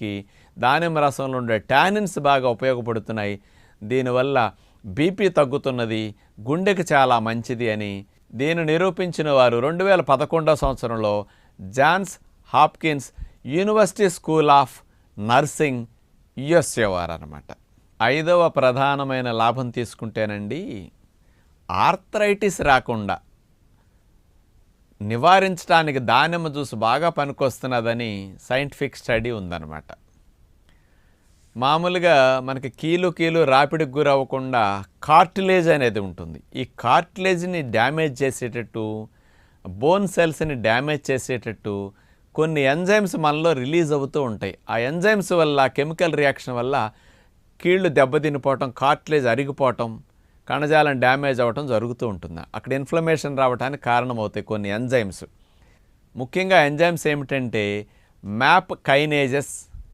టీత్కి దానిమ్మ రసంలో ఉండే టానిన్స్ బాగా ఉపయోగపడుతున్నాయి. దీనివల్ల బీపీ తగ్గుతున్నది గుండెకి చాలా మంచిది అని దీన్ని నిరూపించిన వారు రెండు వేల పదకొండవ సంవత్సరంలో Johns Hopkins university school of nursing USA వారు అనమాట ఐదవ ప్రధానమైన లాభం తీసుకుంటేనండి ఆర్థరైటిస్ రాకుండా నివారించడానికి దానిమ్మ జ్యూస్ బాగా పనికొస్తున్నదని సైంటిఫిక్ స్టడీ ఉందన్నమాట. మామూలుగా మనకి కీలు కీలు రాపిడికి గురవ్వకుండా కార్టిలేజ్ అనేది ఉంటుంది. ఈ కార్టిలేజ్ని డ్యామేజ్ చేసేటట్టు బోన్ సెల్స్ని డ్యామేజ్ చేసేటట్టు కొన్ని ఎంజైమ్స్ మనలో రిలీజ్ అవుతూ ఉంటాయి. ఆ ఎంజైమ్స్ వల్ల కెమికల్ రియాక్షన్ వల్ల కీళ్ళు దెబ్బతినిపోవటం కార్టిలేజ్ అరిగిపోవటం కణజాలం డ్యామేజ్ అవ్వటం జరుగుతూ ఉంటుంది. అక్కడ ఇన్ఫ్లమేషన్ రావడానికి కారణమవుతాయి కొన్ని ఎంజైమ్స్. ముఖ్యంగా ఎంజైమ్స్ ఏమిటంటే మ్యాప్ కైనేజెస్